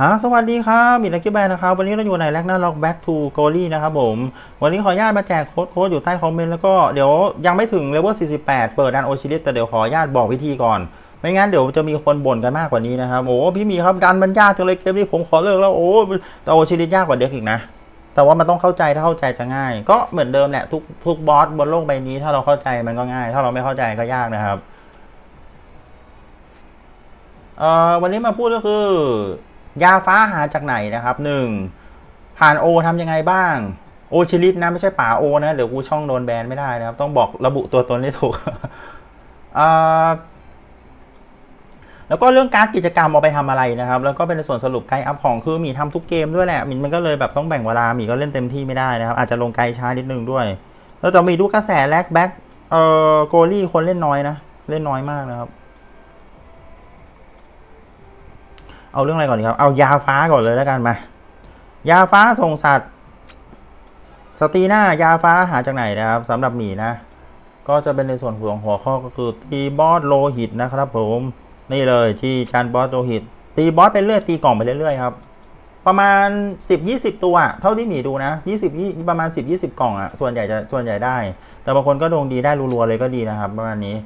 ฮะสวัสดีครับมิลักกี้แบนนะครับ วันนี้เราอยู่ในแลกนาล็อก back to g o l y นะครับผม วันนี้ขออนุญาตมาแจกโค้ดโค้ดอยู่ใต้คอมเมนต์แล้วก็เดี๋ยวยังไม่ถึงเลเวล 48 เปิดดันโอชิลิสแต่เดี๋ยวขออนุญาตบอกวิธีก่อน ไม่งั้นเดี๋ยวจะมีคนบ่นกันมากกว่านี้นะครับ โอ้พี่มีครับดันมันยากจังเลยเกมนี้ผมขอเลิกแล้วโอ้แต่โอชิลิสยากกว่าเด็กอีกนะ แต่ว่ามันต้องเข้าใจถ้าเข้าใจจะง่าย ก็เหมือนเดิมแหละทุกทุกบอสบนโลกใบนี้ ถ้าเราเข้าใจมันก็ง่าย ถ้าเราไม่เข้าใจก็ยากนะครับเอ่อวันนี้มาพูดก็คือ ยาฟ้าหาจากไหนนะครับหนึ่งผ่านโอทำยังไงบ้าง โอชิลิตนะไม่ใช่ป่าโอนะ เดี๋ยวกูช่องโดนแบนไม่ได้นะครับ ต้องบอกระบุตัวตนให้ถูกแล้วก็เรื่องการกิจกรรมเอาไปทำอะไรนะครับ แล้วก็เป็นส่วนสรุปไกด์อัพของคือหมีทำทุกเกมด้วยแหละหมีมันก็เลยแบบต้องแบ่งเวลาหมีก็เล่นเต็มที่ไม่ได้นะครับ อาจจะลงไกด์ช้านิดนึงด้วย แล้วแต่มีดูกระแสแลกแบ็กเอ่อโกลี่คนเล่นน้อยนะ เล่นน้อยมากนะครับ เอาเรื่องอะไรก่อนดีครับ เอายาฟ้าก่อนเลยแล้วกันมา ยาฟ้าส่งสัตว์ สตีหน้ายาฟ้าหาจากไหนนะครับสำหรับหมีนะ ก็จะเป็นในส่วนของหัวข้อก็คือตีบอสโลหิตนะครับ ผมนี่เลยที่การบอสโลหิต ตีบอสไปเรื่อยตีกล่องไปเรื่อยๆครับประมาณ 10-20 ตัวอะเท่าที่หมีดูนะ 20ยี่ประมาณ 10-20 กล่องอะส่วนใหญ่จะส่วนใหญ่ได้ แต่บางคนก็ดวงดีได้รัวๆเลยก็ดีนะครับ ประมาณนี้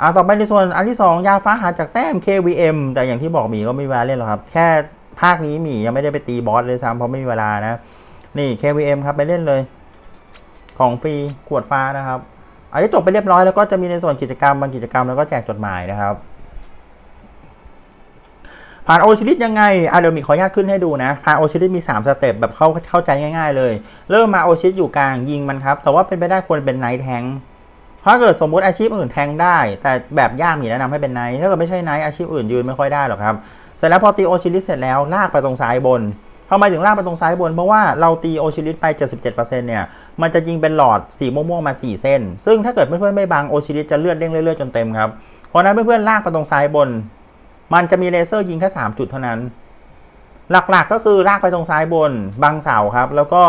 อ่าต่อไปในส่วนอันที่ 2 ยาฟ้าหาจากแต้ม KVM แต่อย่างที่บอกหมีก็ไม่มีเวลาเล่นหรอกครับ แค่ภาคนี้หมียังไม่ได้ไปตีบอสเลยซ้ำเพราะไม่มีเวลานะ นี่ KVM ครับไปเล่นเลย ของฟรีขวดฟ้านะครับ อันนี้จบไปเรียบร้อยแล้วก็จะมีในส่วนกิจกรรมบางกิจกรรมแล้วก็แจกจดหมายนะครับ ผ่านโอชิลิตยังไงอะเดี๋ยวมีขออนุญาตขึ้นให้ดูนะ ผ่านโอชิลิตมี 3 สเต็ปแบบเข้าเข้าใจง่าย ๆ เลย เริ่มมาโอชิลิตอยู่กลางยิงมันครับ แต่ว่าเป็นไปได้ควรเป็นไนท์แทง ถ้าเกิดสมมติอาชีพอื่นแทงได้ แต่แบบยากมีแนะนำให้เป็นไนท์ถ้าเกิดไม่ใช่ไนท์อาชีพอื่นยืนไม่ค่อยได้หรอกครับเสร็จแล้วพอตีโอชิลิสเสร็จแล้วลากไปตรงซ้ายบนทำไมถึงลากไปตรงซ้ายบน เพราะว่าเราตีโอชิลิสไป 77%เนี่ย มันจะยิงเป็นหลอดสีม่วงๆมา 4 เส้น ซึ่งถ้าเกิดเพื่อนๆไม่บังโอชิลิสจะเลือดเด้งเรื่อยๆจนเต็มครับ เพราะฉะนั้นเพื่อนๆลากไปตรงซ้ายบน มันจะมีเลเซอร์ยิงแค่3จุดเท่านั้น หลักๆก็คือลากไปตรงซ้ายบนบังเสาครับ แล้วก็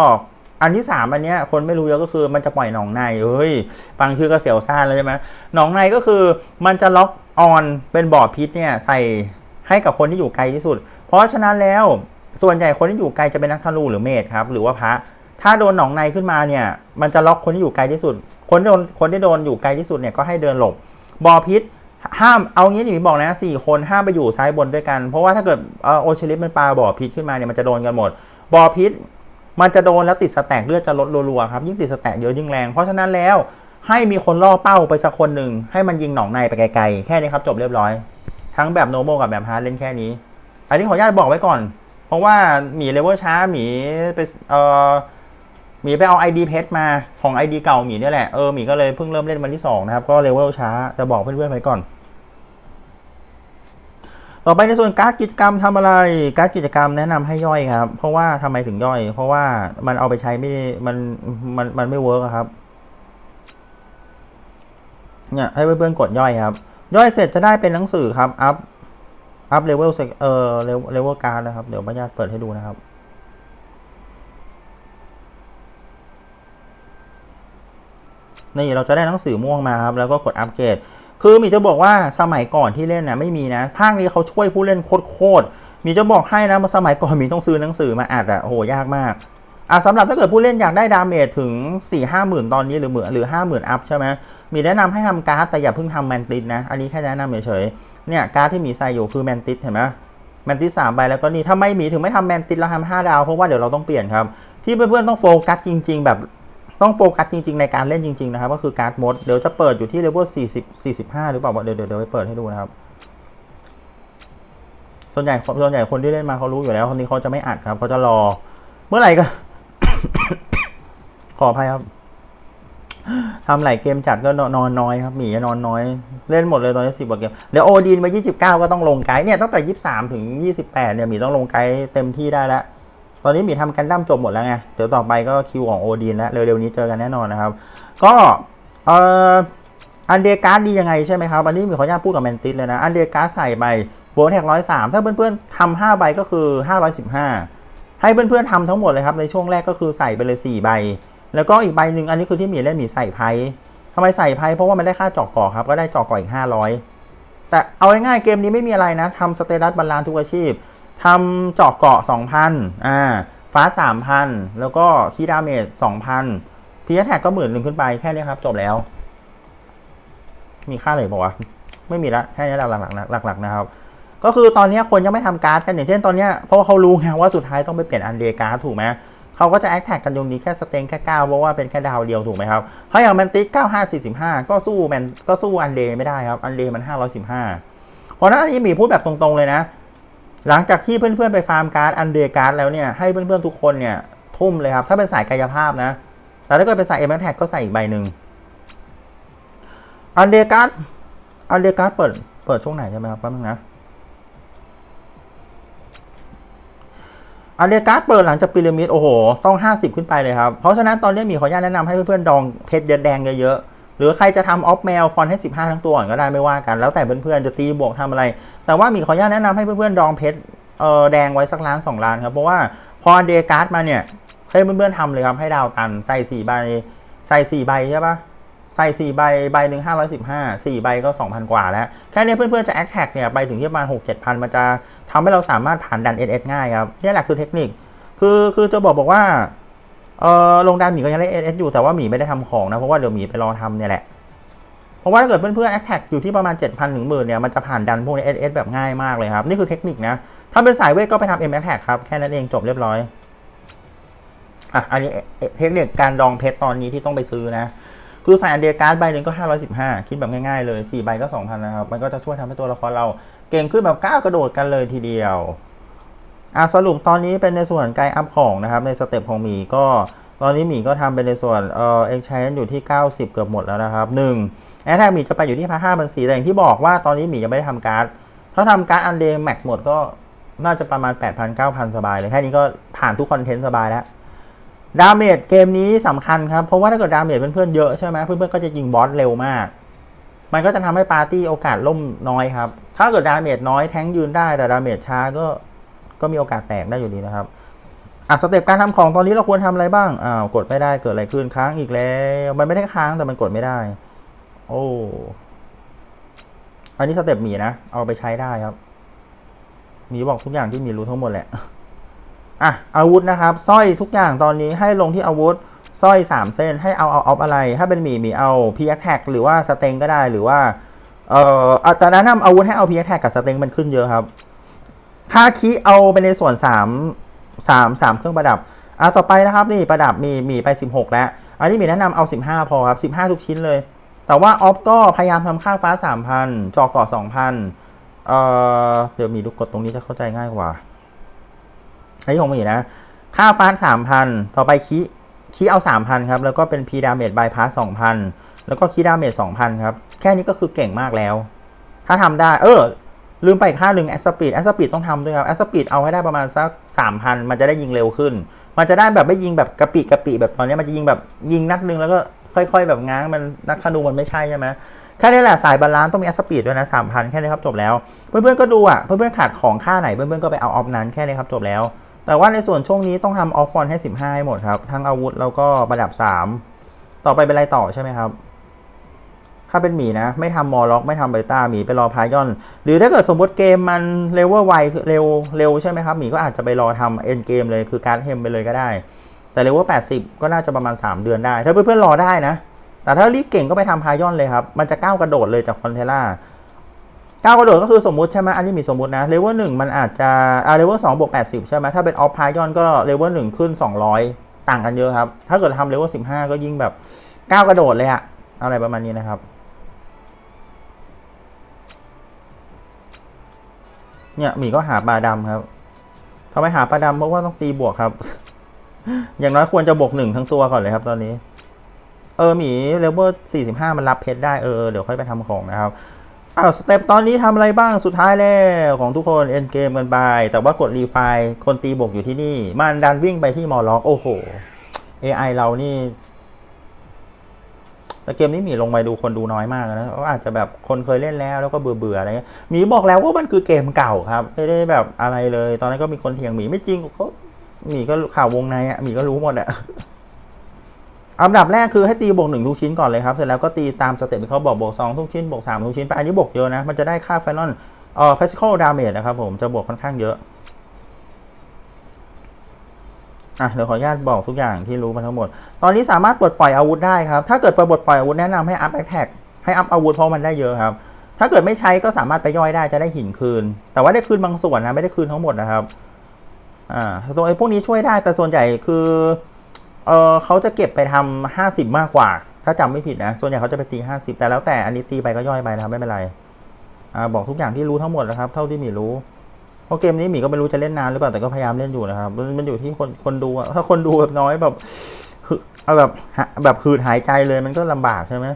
อันที่สามอันเนี้ยคนไม่รู้เยอะก็คือมันจะปล่อยหนองในเฮ้ยฟังชื่อก็เสียวซ่านเลยใช่ไหมหนองในก็คือมันจะล็อกออนเป็นบ่อพิษเนี่ยใส่ให้กับคนที่อยู่ไกลที่สุด เพราะฉะนั้นแล้วส่วนใหญ่คนที่อยู่ไกลจะเป็นนักธนูหรือเมธครับหรือว่าพระถ้าโดนหนองในขึ้นมาเนี่ย มันจะล็อกคนที่อยู่ไกลที่สุด คนที่โดนคนที่โดนอยู่ไกลที่สุดเนี่ยก็ให้เดินหลบบ่อพิษห้ามเอางี้นี่มีบอกนะสี่คนห้ามไปอยู่ซ้ายบนด้วยกัน เพราะว่าถ้าเกิดเอ่อโอชิลิสมันปลาบ่อพิษขึ้นมาเนี่ยมันจะโดนกันหมดบ่อพิษ มันจะโดนแล้วติดสแต็กเลือดจะลดรัวๆครับยิ่งติดสแต็กเยอะยิ่งแรง เพราะฉะนั้นแล้วให้มีคนล่อเป้าไปสักคนหนึ่งให้มันยิงหนองในไปไกลๆ แค่นี้ครับจบเรียบร้อย ทั้งแบบโนโมกับแบบฮาร์ดเล่นแค่นี้ อันนี้ขออนุญาตบอกไว้ก่อน เพราะว่าหมีเลเวลช้าหมีไปเอ่อหมีไปเอา ID เพชรมาของ ID เก่าหมีเนี่ยแหละเออหมีก็เลยเพิ่งเริ่มเล่นวันที่สองนะครับก็เลเวลช้าแต่บอกเพื่อนๆไว้ก่อน ต่อไปในส่วนการ์ดกิจกรรมทำอะไร การ์ดกิจกรรมแนะนำให้ย่อยครับ เพราะว่าทำไมถึงย่อย เพราะว่ามันเอาไปใช้ไม่ มัน มัน มันไม่เวิร์กครับ เนี่ยให้เพื่อนๆกดย่อยครับ ย่อยเสร็จจะได้เป็นหนังสือครับ อัพ อัพเลเวลเอ่อเลเวลการ์ดนะครับ เดี๋ยวพญาติเปิดให้ดูนะครับนี่เราจะได้หนังสือม่วงมาครับ แล้วก็กดอัปเกรด คือมีจะบอกว่าสมัยก่อนที่เล่นนะไม่มีนะ ภาคนี้เขาช่วยผู้เล่นโคตรๆมีจะบอกให้นะสมัยก่อนมีต้องซื้อหนังสือมาอัดอะโหยากมากอะสำหรับถ้าเกิดผู้เล่นอยากได้ดาเมจถึง 4 5หมื่นตอนนี้หรือเหมื่นหรือ 5 0,000 อัพใช่ไหมมีแนะนำให้ทำการ์ดแต่อย่าเพิ่งทำแมนติสนะ อันนี้แค่แนะนำเฉยๆเนี่ยการ์ดที่มีใสอยู่คือแมนติสเห็นไหมแมนติสสามใบแล้วก็นี่ถ้าไม่มีถึงไม่ทำแมนติสแล้วทำห้าดาวเพราะว่าเดี๋ยวเราต้องเปลี่ยนครับที่เพื่อนๆต้องโฟกัสจริง ๆ แบบ ต้องโฟกัสจริง ๆ ในการเล่นจริง ๆ นะครับ ก็คือการ์ดมดเดี๋ยวจะเปิดอยู่ที่เลเวล40 45 หรือเปล่าเดี๋ยวเดี๋ยวเดี๋ยวไปเปิดให้ดูนะครับ ส่วนใหญ่ส่วนใหญ่คนที่เล่นมาเขารู้อยู่แล้วคนนี้เขาจะไม่อัดครับเขาจะรอ เมื่อไหร่ก็ ขออภัยครับทำหลายเกมจัดก็นอนน้อยครับหมีนอนน้อย เล่นหมดเลยตอนนี้สิบกว่าเกมเดี๋ยวโอดีนมา29ก็ต้องลงไกด์เนี่ยตั้งแต่23ถึง28เนี่ยหมีต้องลงไกด์เต็มที่ได้แล้ว ตอนนี้มีทำกันดั้มจบหมดแล้วไง เดี๋ยวต่อไปก็คิวของโอดีนแล้วเร็วๆนี้เจอกันแน่นอนนะครับ ก็เอ่ออันเดการ์ดดียังไงใช่ไหมครับ อันนี้มีขออนุญาตพูดกับแมนติสเลยนะ อันเดการ์ดใส่ไปโบแท็กร้อยสามถ้าเพื่อนๆทำห้าใบก็คือ515ให้เพื่อนๆทำทั้งหมดเลยครับ ในช่วงแรกก็คือใส่ไปเลย4ใบ แล้วก็อีกใบหนึ่งอันนี้คือที่หมีเล่นหมีใส่ไพ่ทำไมใส่ไพ่เพราะว่ามันได้ค่าจอกก่อครับ ก็ได้จอกก่ออีก500แต่เอาง่ายๆเกมนี้ไม่มีอะไรนะทำสเตตัสบาลานซ์ทุกอาชีพ ทำเจาะเกาะ 2,000อ่าฟ้า3,000 แล้วก็คีดาเมจ2,000พีแท็กก็หมื่นหนึ่งขึ้นไปแค่นี้ครับ จบแล้ว มีค่าเลยบอกว่าวะไม่มีละแค่นี้หลักๆนะหลักๆนะครับ ก็คือตอนนี้คนยังไม่ทำการ์ดกันอย่างเช่นตอนนี้เพราะว่าเขารู้ไงว่าสุดท้ายต้องไปเปลี่ยนอันเดการ์ดถูกไหมเขาก็จะแอคแท็กกันตรงนี้แค่สเต็งแค่9เพราะว่าเป็นแค่ดาวเดียวถูกไหมครับเพราอย่างแมนติส9545 ก็สู้แมนก็สู้อันเดไม่ได้ครับอันเดมัน 515เพราะนั้นอันนี้หมีพูดแบบตรงๆเลยนะ หลังจากที่เพื่อนๆไปฟาร์มการ์ดอันเดการ์ดแล้วเนี่ยให้เพื่อนๆทุกคนเนี่ยทุ่มเลยครับ ถ้าเป็นสายกายภาพนะ แต่ถ้าเกิดเป็นสายเอ็มแท็กก็ใส่อีกใบหนึ่งอันเดการ์ดอันเดการ์ดเปิดเปิดช่วงไหนใช่ไหมครับแป๊บนึงนะอันเดการ์ดเปิดหลังจากพีระมิดโอ้โห ต้อง 50 ขึ้นไปเลยครับ เพราะฉะนั้นตอนนี้มีขออนุญาตแนะนำให้เพื่อนๆดองเพชรแดงเยอะๆ หรือใครจะทำออฟแมวฟอนให้ 15 ทั้งตัวก่อนก็ได้ไม่ว่ากัน แล้วแต่เพื่อนๆจะตีบวกทำอะไร แต่ว่ามีขออนุญาตแนะนำให้เพื่อนๆดองเพชรเออแดงไว้สักล้านสองล้านครับเพราะว่าพอเดการ์ดมาเนี่ยให้เพื่อนๆทำเลยครับให้ดาวตันใส่สี่ใบใส่สี่ใบใช่ปะใส่สี่ใบใบหนึ่งห้าร้อยสิบห้าสี่ใบก็สองพันกว่าแล้ว แค่นี้เพื่อนๆจะแอคแท็กเนี่ยไปถึงที่ประมาณหกเจ็ดพันมันจะทำให้เราสามารถผ่านดันเอสง่ายครับนี่แหละคือเทคนิคคือคือจะบอกบอกว่า เออลงดันหมีก็ยังได้เอสอยู่แต่ว่าหมีไม่ได้ทำของนะ เพราะว่าเดี๋ยวหมีไปรอทำเนี่ยแหละ เพราะว่าถ้าเกิดเพื่อนๆแอคแท็กอยู่ที่ประมาณ 7,000ถึงหมื่นเนี่ยมันจะผ่านดันพวกนี้เอสแบบง่ายมากเลยครับ นี่คือเทคนิคนะ ถ้าเป็นสายเวทก็ไปทำเอ็มแอคแท็กครับแค่นั้นเองจบเรียบร้อยอะอันนี้เทคนิคการดองเพชรตอนนี้ที่ต้องไปซื้อนะ คือใส่อันเดียการ์ดใบหนึ่งก็ 515 คิดแบบง่ายๆเลย4ใบก็ 2,000นะครับมันก็จะช่วยทำให้ตัวละครเราเก่งขึ้นแบบก้าวกระโดดกันเลยทีเดียว อะสรุปตอนนี้เป็นในส่วนไกด์อัพของนะครับในสเต็ปของหมีก็ตอนนี้หมีก็ทำเป็นในส่วนเอ่อเอ็กชแนอยู่ที่ 90 เกือบหมดแล้วนะครับ1แอทแทกหมีจะไปอยู่ที่พันห้าพันสี่แต่อย่างที่บอกว่าตอนนี้หมียังไม่ได้ทำการ์ดถ้าทำการ์ดอันเดย์แม็กหมดก็น่าจะประมาณ 8,000 9,000 สบายเลย แค่นี้ก็ผ่านทุกคอนเทนต์สบายแล้วดาเมจเกมนี้สำคัญครับ เพราะว่าถ้าเกิดดาเมจเพื่อนๆเยอะใช่ไหมเพื่อนๆก็จะยิงบอสเร็วมาก มันก็จะทำให้ปาร์ตี้โอกาสล่มน้อยครับ ถ้าเกิดดาเมจน้อยแท้งยืนได้แต่ดาเมจช้าก็ ก็มีโอกาสแตกได้อยู่ดีนะครับอะสเต็ปการทำของตอนนี้เราควรทำอะไรบ้างอ้าวกดไม่ได้เกิดอะไรขึ้นค้างอีกแล้ว มันไม่ได้ค้างแต่มันกดไม่ได้ โอ้อันนี้สเต็ปหมีนะ เอาไปใช้ได้ครับหมีบอกทุกอย่างที่หมีรู้ทั้งหมดแหละอะอาวุธนะครับสร้อยทุกอย่างตอนนี้ให้ลงที่อาวุธสร้อยสามเส้นให้เอาเอาออฟอะไร ถ้าเป็นหมีหมีเอาพีแอคแท็กหรือว่าสเต็งก็ได้หรือว่าเอ่ออะแต่แนะนำอาวุธให้เอาพีแอคแท็กกับสเต็งมันขึ้นเยอะครับ ค่าคีเอาไปในส่วน 3 3 3 เครื่องประดับอะต่อไปนะครับนี่ประดับมีมีไป 16 แล้ว อันนี้มีแนะนำเอา 15 พอครับ 15 ทุกชิ้นเลย แต่ว่าออฟก็พยายามทำค่าฟ้า 3,000 จอเกาะ2,000เอ่อเดี๋ยวมีดูกดตรงนี้จะเข้าใจง่ายกว่าอันนี้ของมีนะ ค่าฟ้า 3,000 ต่อไปคีคีเอา 3,000 ครับ แล้วก็เป็นพีดาเมจบายพาส2,000 แล้วก็คีดาเมจ2,000 ครับ แค่นี้ก็คือเก่งมากแล้ว ถ้าทำได้ เออ ลืมไปอีกค่าหนึ่งแอสปีดแอสปีดต้องทำด้วยครับแอสปีดเอาให้ได้ประมาณสักสามพันมันจะได้ยิงเร็วขึ้น มันจะได้แบบไม่ยิงแบบกระปิกระปิแบบตอนนี้มันจะยิงแบบยิงนัดหนึงแล้วก็ค่อย ๆ แบบง้างมันนักธนูมันไม่ใช่ใช่ไหมแค่นี้แหละสายบาลานซ์ต้องมีแอสปีดด้วยนะสามพันแค่นี้ครับจบแล้ว เพื่อนๆก็ดูอะเพื่อนๆขาดของค่าไหนเพื่อนๆก็ไปเอาออฟนั้นแค่นี้ครับจบแล้ว แต่ว่าในส่วนช่วงนี้ต้องทำออฟฟอนให้ 15ให้หมดครับทั้งอาวุธแล้วก็ประดับ 3 ต่อไปเป็นอะไรต่อใช่ไหมครับ ถ้าเป็นหมีนะ ไม่ทำมอล็อกไม่ทำเบต้าหมีไปรอพายอน หรือถ้าเกิดสมมติเกมมันเลเวลไวคือเร็วเร็วใช่ไหมครับ หมีก็อาจจะไปรอทำเอ็นเกมเลยคือการดเฮมไปเลยก็ได้ แต่เลเวล80ก็น่าจะประมาณ 3 เดือนได้ ถ้าเพื่อนๆรอได้นะ แต่ถ้ารีบเก่งก็ไปทำพายอนเลยครับ มันจะก้าวกระโดดเลยจากฟอนเทล่าก้าวกระโดดก็คือสมมติใช่ไหมอันนี้มีสมมตินะเลเวลหนึ่งมันอาจจะอ่าเลเวลสองบวก80ใช่ไหมถ้าเป็นออฟพายอนก็เลเวลหนึ่งขึ้น200ต่างกันเยอะครับ ถ้าเกิดทำเลเวล15ก็ยิ่งแบบก้าวกระโดดเลยอะอะไรประมาณนี้นะครับ เนี่ยหมีก็หาปลาดำครับทำไมหาปลาดำเพราะว่าต้องตีบวกครับ อย่างน้อยควรจะบวกหนึ่งทั้งตัวก่อนเลยครับ ตอนนี้ เออหมีเลเวล45มันรับเพชรได้เออเดี๋ยวค่อยไปทำของนะครับอ้าวสเต็ปตอนนี้ทำอะไรบ้างสุดท้ายแล้วของทุกคนเอ็นเกมกันไปแต่ว่ากดรีไฟล์คนตีบวกอยู่ที่นี่ มันดันวิ่งไปที่มอล็อกโอ้โห AI เรานี่ แต่เกมนี้หมีลงไปดูคนดูน้อยมากนะอาจจะแบบคนเคยเล่นแล้วแล้วก็เบื่อเบื่อๆอะไรเงี้ยหมีบอกแล้วว่ามันคือเกมเก่าครับไม่ได้แบบอะไรเลย ตอนนั้นก็มีคนเถียงหมีไม่จริงเขาหมีก็ข่าววงในอะหมีก็รู้หมดอะอันดับแรกคือให้ตีบวกหนึ่งทุกชิ้นก่อนเลยครับ เสร็จแล้วก็ตีตามสเต็ปที่เขาบอกบวกสองทุกชิ้นบวกสามทุกชิ้นไปอันนี้บวกเยอะนะ มันจะได้ค่าไฟนอลเอ่อ physical damage นะครับผมจะบวกค่อนข้างเยอะ อะเดี๋ยวขออนุญาตบอกทุกอย่างที่รู้มาทั้งหมด ตอนนี้สามารถปลดปล่อยอาวุธได้ครับ ถ้าเกิดปลดปล่อยอาวุธแนะนำให้อัพแอ t แท็กให้อัพอาวุธเพราะมันได้เยอะครับ ถ้าเกิดไม่ใช้ก็สามารถไปย่อยได้จะได้หินคืน แต่ว่าได้คืนบางส่วนนะไม่ได้คืนทั้งหมดนะครับ อ่าตัวไอ้พวกนี้ช่วยได้แต่ส่วนใหญ่คือเออเขาจะเก็บไปทำห้าสิบมากกว่า ถ้าจำไม่ผิดนะ ส่วนใหญ่เขาจะไปตีห้าสิบแต่แล้วแต่อันนี้ตีไปก็ย่อยไปนะครับไม่เป็นไร อ่าบอกทุกอย่างที่รู้ทั้งหมดนะครับ เท่าที่มีรู้ เพราะเกมนี้หมีก็ไม่รู้จะเล่นนานหรือเปล่าแต่ก็พยายามเล่นอยู่นะครับ มันมันอยู่ที่คนคนดูถ้าคนดูแบบน้อยแบบคือเอาแบบแบบคืดหายใจเลยมันก็ลำบากใช่ไหม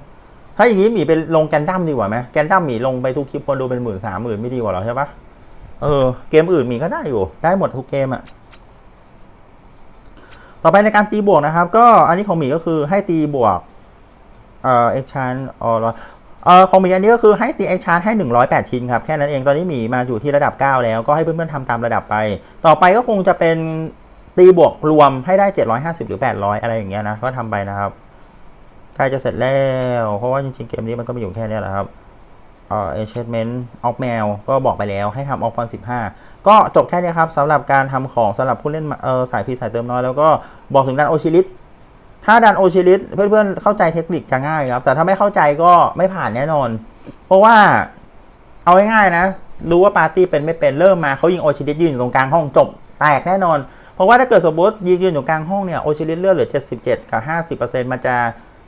ถ้าอย่างนี้หมีไปลงแกนดั้มดีกว่าไหมแกนดั้มหมีลงไปทุกคลิปคนดูเป็นหมื่นสามหมื่นไม่ดีกว่าหรอใช่ปะเออเกมอื่นหมีก็ได้อยู่ได้หมดทุกเกมอะต่อไปในการตีบวกนะครับ ก็อันนี้ของหมีก็คือให้ตีบวกเอ่อเอ็กชานออ เออของหมีอันนี้ก็คือให้ตีเอ็กชานให้ 108 ชิ้นครับ แค่นั้นเองตอนนี้หมีมาอยู่ที่ระดับ 9 แล้วก็ให้เพื่อนๆทำตามระดับไป ต่อไปก็คงจะเป็นตีบวกรวมให้ได้ 750 หรือ 800 อะไรอย่างเงี้ยนะ ก็ทำไปนะครับใกล้จะเสร็จแล้ว เพราะว่าจริงๆ เกมนี้มันก็มีอยู่แค่นี้แหละครับเอ่อ achievement ออกแมวก็บอกไปแล้วให้ทำออกฟอน15 ก็จบแค่นี้ครับสำหรับการทำของสำหรับผู้เล่นเออสายฟรีสายเติมน้อยแล้วก็บอกถึงดันโอชิลิส ถ้าดันโอชิลิสเพื่อนๆเข้าใจเทคนิคจะง่ายครับ แต่ถ้าไม่เข้าใจก็ไม่ผ่านแน่นอน เพราะว่าเอาง่ายๆนะ รู้ว่าปาร์ตี้เป็นไม่เป็นเริ่มมาเขายิงโอชิลิสยืนอยู่ตรงกลางห้องจบแตกแน่นอน เพราะว่าถ้าเกิดสมมติยิงยืนอยู่กลางห้องเนี่ยโอชิลิสเลือดเหลือ 77 กับ 50%มันจะ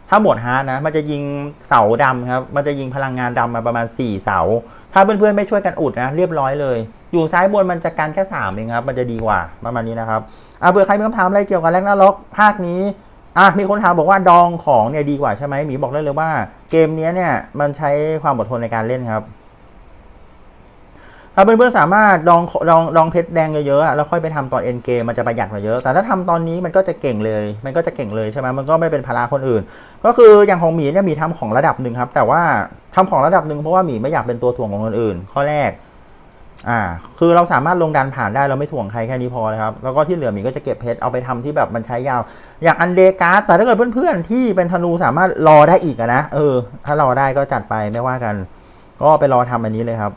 ถ้าหมดฮาร์ดนะ มันจะยิงเสาดำครับ มันจะยิงพลังงานดำมาประมาณ 4 เสา ถ้าเพื่อนๆไม่ช่วยกันอุดนะ เรียบร้อยเลย อยู่ซ้ายบนมันจะกันแค่3เองครับ มันจะดีกว่าประมาณนี้นะครับ อะเผื่อใครมีคำถามอะไรเกี่ยวกับแร็กนาล็อกภาคนี้ อะมีคนถามบอกว่าดองของเนี่ยดีกว่าใช่ไหมหมีบอกได้เลยว่าเกมนี้เนี่ยมันใช้ความอดทนในการเล่นครับ ถ้าเพื่อนๆสามารถลองลองลองเพชรแดงเยอะๆแล้วค่อยไปทำตอนเอ็นเกมมันจะประหยัดกว่าเยอะ แต่ถ้าทำตอนนี้มันก็จะเก่งเลย มันก็จะเก่งเลยใช่ไหมมันก็ไม่เป็นภาระคนอื่น ก็คืออย่างของหมีเนี่ยมีทำของระดับหนึ่งครับ แต่ว่าทำของระดับหนึ่งเพราะว่าหมีไม่อยากเป็นตัวถ่วงของคนอื่น ข้อแรก อ่า คือเราสามารถลงดันผ่านได้เราไม่ถ่วงใครแค่นี้พอเลยครับ แล้วก็ที่เหลือหมีก็จะเก็บเพชรเอาไปทำที่แบบมันใช้ยาว อย่างอันเดกาแต่ถ้าเกิดเพื่อนๆที่เป็นธนูสามารถรอได้อีกนะ เออ ถ้ารอได้ก็จัดไปไม่ว่ากัน ก็ไปรอทำอันนี้เลยครับ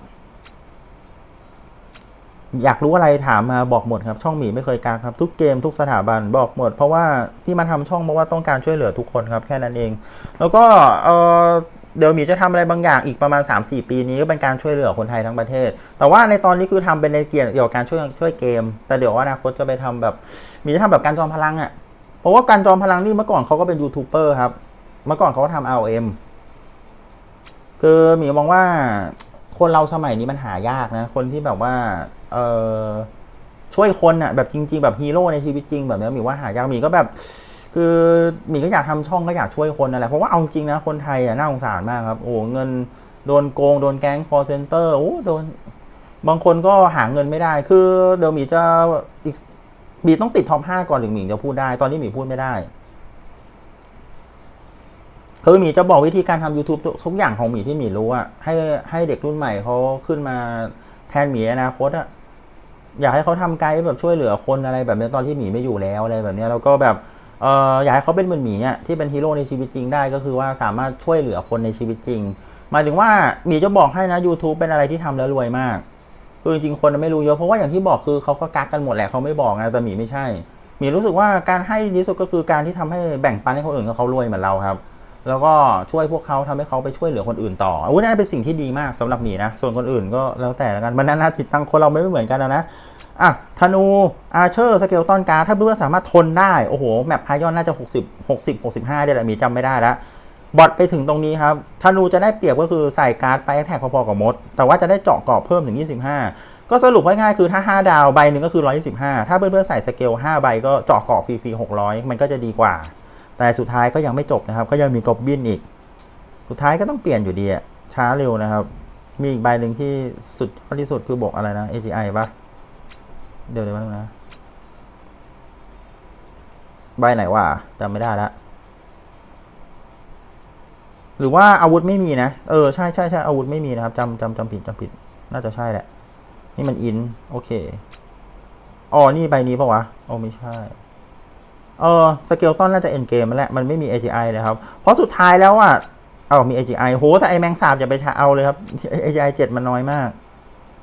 อยากรู้อะไรถามมาบอกหมดครับ ช่องหมีไม่เคยกางครับ ทุกเกมทุกสถาบันบอกหมด เพราะว่าที่มาทำช่องเพราะว่าต้องการช่วยเหลือทุกคนครับแค่นั้นเอง แล้วก็เออ เดี๋ยวมีจะทำอะไรบางอย่างอีกประมาณ 3-4 ปีนี้ก็เป็นการช่วยเหลือคนไทยทั้งประเทศ แต่ว่าในตอนนี้คือทำเป็นในเกี่ยวกับการช่วยช่วยเกม แต่เดี๋ยวอนาคตจะไปทำแบบ มีจะทำแบบการจอมพลังอะ่ะเพราะว่าการจอมพลังนี่เมื่อก่อนเขาก็เป็นยูทูบเบอร์ครับ เมื่อก่อนเขาก็ทำ ROM คือมีมองว่าคนเราสมัยนี้มันหายากนะ คนที่แบบว่าเออช่วยคนอะแบบจริง ๆ แบบฮีโร่ในชีวิตจริงแบบนี้มีว่าหายากมีก็แบบ คือหมีก็อยากทำช่องก็อยากช่วยคนนั่นแหละเพราะว่าเอาจริงนะคนไทยอะน่าสงสารมากครับโอ้เงินโดนโกงโดนแก๊งคอร์เซนเตอร์โอ้โดนบางคนก็หาเงินไม่ได้ คือเดี๋ยวหมีจะอีกหมีต้องติดท็อปห้าก่อนถึงหมีจะพูดได้ ตอนนี้หมีพูดไม่ได้คือหมีจะบอกวิธีการทำ YouTube ทุกทุกอย่างของหมีที่หมีรู้อะให้ให้เด็กรุ่นใหม่เขาขึ้นมาแทนหมีอนาคตอะอยากให้เขาทำไกด์แบบช่วยเหลือคนอะไรแบบนี้ตอนที่หมีไม่อยู่แล้วอะไรแบบนี้แล้วก็แบบ เอออยากให้เขาเป็นเหมือนหมีเนี่ยที่เป็นฮีโร่ในชีวิตจริงได้ก็คือว่าสามารถช่วยเหลือคนในชีวิตจริงหมายถึงว่าหมีจะบอกให้นะ YouTube เป็นอะไรที่ทำแล้วรวยมากคือจริงๆคนไม่รู้เยอะเพราะว่าอย่างที่บอกคือเขาก็กักกันหมดแหละเขาไม่บอกนะแต่หมีไม่ใช่หมีรู้สึกว่าการให้ดีที่สุดก็คือการที่ทำให้แบ่งปันให้คนอื่นเขารวยเหมือนเราครับ แล้วก็ช่วยพวกเขาทำให้เขาไปช่วยเหลือคนอื่นต่ออุ้ยนั่นเป็นสิ่งที่ดีมากสำหรับหมีนะส่วนคนอื่นก็แล้วแต่ละกันมันนานาจิตตังคนเราไม่เหมือนกันนะ อะธนูอาเชอร์สเกลตันการ์ถ้าเพื่อนสามารถทนได้โอ้โหแมปพายอนน่าจะ 60 60 65ได้แหละมีจำไม่ได้แล้วบอทไปถึงตรงนี้ครับธนูจะได้เปรียบก็คือใส่การ์ดไปแท็กพอๆกับมด แต่ว่าจะได้เจาะเกราะเพิ่มถึง 25 ก็สรุปง่ายๆคือถ้า 5 ดาวใบหนึ่งก็คือ 125 ถ้าเพื่อนๆใส่สเกล 5 ใบก็เจาะเกราะฟรีๆ600 มันก็จะดีกว่า แต่สุดท้ายก็ยังไม่จบนะครับ ก็ยังมีกอบบินอีก สุดท้ายก็ต้องเปลี่ยนอยู่ดีช้าเร็วนะครับ มีอีกใบหนึ่งที่สุดที่สุดคือบวกอะไรนะ AGI ปะ เดี๋ยวเดี๋ยวมาดูนะ ใบไหนวะจำไม่ได้ละหรือว่าอาวุธไม่มีนะ เออ ใช่ใช่ใช่อาวุธไม่มีนะครับจำจำจำผิดจำผิด น่าจะใช่แหละ นี่มันอิน โอเค อ๋อ นี่ใบนี้ปะวะ โอ้ไม่ใช่ เออสเกลตันน่าจะเอ็นเกมแล้วแหละ มันไม่มี AGI เลยครับ เพราะสุดท้ายแล้วอะเอามี AGI โหแต่ไอแมงสาบอย่าไปใช้เอาเลยครับ AGI 7มันน้อยมาก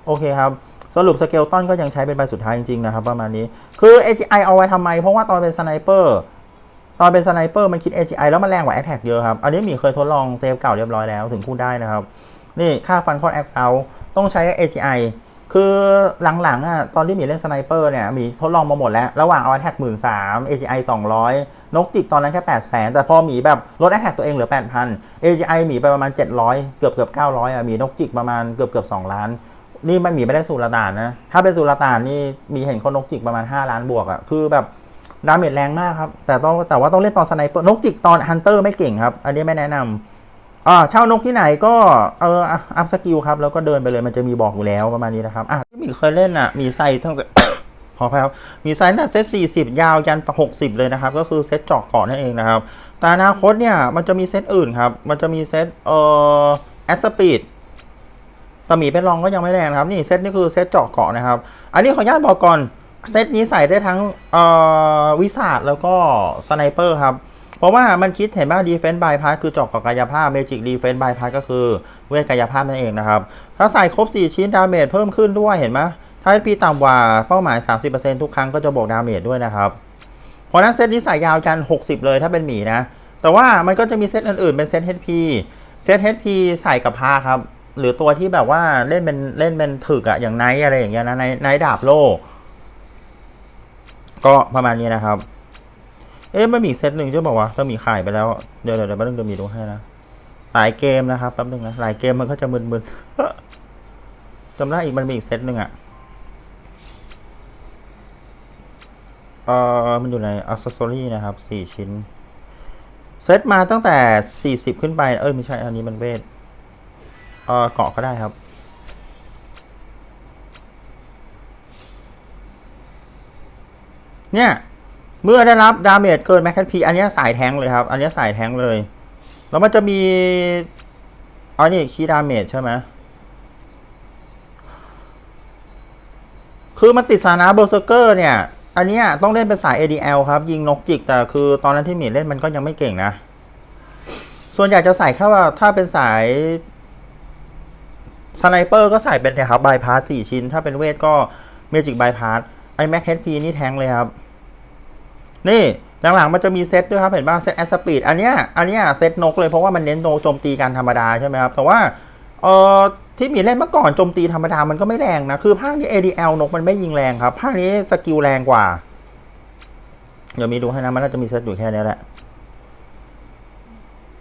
โอเคครับ สรุปสเกลตันก็ยังใช้เป็นใบสุดท้ายจริงๆนะครับประมาณนี้ คือ AGI เอาไว้ทำไม เพราะว่าตอนเป็นสไนเปอร์ตอนเป็นสไนเปอร์มันคิด AGI แล้วมันแรงกว่า a t t a c k เยอะครับ อันนี้หมีเคยทดลองเซฟเก่าเรียบร้อยแล้วถึงพูดได้นะครับ นี่ค่าฟันคอนแอคเซาต้องใช้ AGI คือหลังๆอะตอนที่หมีเล่นสไนเปอร์เนี่ยหมีทดลองมาหมดแล้ว ระหว่างเอา a t t a c k หมื่นสาม AGI 200นกจิกตอนนั้นแค่8 0 0 0 0แต่พอหมีแบบลด a t t a c k ตัวเองเหลือ8,000 AGI หมีไปประมาณ700เกือบเกือบ900อะหมีนกจิกประมาณเกือบเกือบ2ล้าน นี่มันหมีไม่ได้สูรตานนะ ถ้าเป็นสูรตานนี่มีเห็นคนนกจิกประมาณ 5 ล้านบวกอะ่ะคือแบบดาเมจแรงมากครับ แต่ต้องแต่ว่าต้องเล่นตอนสไนเปอร์นกจิกตอนฮันเตอร์ไม่เก่งครับ อันนี้ไม่แนะนำอ่าเช่านกที่ไหนก็เอออัพสกิลครับ แล้วก็เดินไปเลยมันจะมีบอกอยู่แล้วประมาณนี้นะครับอะมีเคยเล่นอะ มีไซตั้งแต่ขออภัยครับ มีไซส์ตั้งแต่เซต40 ยาวยัน 60 เลยนะครับ ก็คือเซตจาะเกาะนั่นเองนะครับแต่อนาคตเนี่ยมันจะมีเซตอื่นครับ มันจะมีเซตเอ่อแอสปีด ตะหมีเป็นรองก็ยังไม่แรงนะครับ นี่เซตนี่คือเซตเจาะเกาะนะครับ อันนี้ขออนุญาตบอกก่อนเซตนี้ใส่ได้ทั้งวิสาดแล้วก็สไนเปอร์ครับเพราะว่ามันคิดเห็นว่า Defense Bypass คือเจาะเกาะกายภาพ Magic Defense Bypass ก็คือเวทกายภาพนั่นเองนะครับ ถ้าใส่ครบ 4 ชิ้นดาเมจเพิ่มขึ้นด้วยเห็นไหมถ้า HP ต่ำกว่าเป้าหมาย 30%ทุกครั้งก็จะบวกดาเมจด้วยนะครับ เพราะฉะนั้นเซตนี้ใส่ยาวกัน 60 เลยถ้าเป็นหมีนะ แต่ว่ามันก็จะมีเซตอื่นๆ เป็นเซต HP เซต HP ใส่กับพาครับ หรือตัวที่แบบว่าเล่นเป็นเล่นเป็นถึกอะอย่างไนท์อะไรอย่างเงี้ยนะไนท์ไนดาบโลก็ประมาณนี้นะครับ เอ๊ะมันมีเซตหนึ่งใช่บอกว่าต้องมีขายไปแล้วเดี๋ยวเดี๋ยวเดี๋ยวแป๊บนึงจะมีดูให้นะหลายเกมนะครับแป๊บนึงนะหลายเกมมันก็จะมึนๆจำได้อีกมันมีอีกเซตหนึ่งอะเออมันอยู่ในอัซเซอรี่นะครับสี่ชิ้น เซตมาตั้งแต่สี่สิบขึ้นไป เอ้ย ไม่ใช่ อันนี้มันเวท เออเกาะก็ได้ครับ เนี่ย เมื่อได้รับดาเมจเกินแมคแคนพีอันนี้สายแทงเลยครับ อันนี้สายแทงเลย แล้วมันจะมีอ๋อนี่คีย์ดาเมจใช่ไหมคือมันติดสานะเบอร์เซอร์เกอร์เนี่ย อันนี้ต้องเล่นเป็นสาย ADL ครับ ยิงนกจิก แต่คือตอนนั้นที่มีเล่นมันก็ยังไม่เก่งนะ ส่วนใหญ่จะใส่แค่ว่าถ้าเป็นสาย สไนเปอร์ก็ใส่เป็นเนี่ยครับบายพาสสี่ชิ้น ถ้าเป็นเวทก็เมจิกบายพาสไอแม็กเฮดพีนี่แทงเลยครับ นี่หลังๆมันจะมีเซตด้วยครับ เห็นป่ะเซตแอสปีดอันเนี้ยอันเนี้ยเซตนกเลยเพราะว่ามันเน้นโนโจมตีกันธรรมดาใช่ไหมครับ แต่ว่าเออที่มีเล่นเมื่อก่อนโจมตีธรรมดามันก็ไม่แรงนะ คือภาคนี้ ADL นกมันไม่ยิงแรงครับ ภาคนี้สกิลแรงกว่า เดี๋ยวมีดูให้นะ มันน่าจะมีเซตอยู่แค่นี้แหละ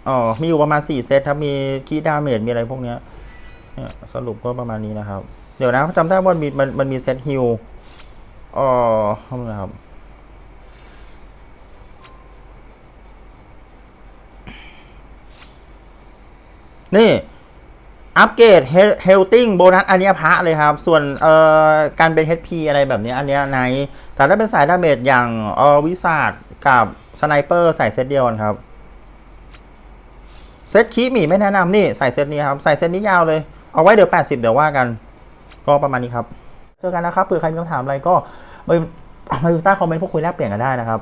อ๋อมีอยู่ประมาณสี่เซตครับ มีคีดาเมจมีอะไรพวกเนี้ย สรุปก็ประมาณนี้นะครับ เดี๋ยวนะจำได้ว่ามีมันมันมีเซตฮิลอ๋อครับนี่ อัปเกรดเฮลติ้งโบนัสอันเนี้พระเลยครับ ส่วนเอ่อการเป็น HP อะไรแบบนี้อันเนี้ยในแต่ถ้าเป็นสายดาเมจอย่างเอ่อวิสาดกับสไนเปอร์ใส่เซตเดียวกันครับ เซตคีหมีไม่แนะนำนี่ ใส่เซตนี้ครับ ใส่เซตนี้ยาวเลย เอาไว้เดี๋ยว 80 เดี๋ยวว่ากัน ก็ประมาณนี้ครับ เจอกันนะครับเผื่อใครมีคำถามอะไรก็มามาอยู่ใต้คอมเมนต์พวกคุยแลกเปลี่ยนกันได้นะครับ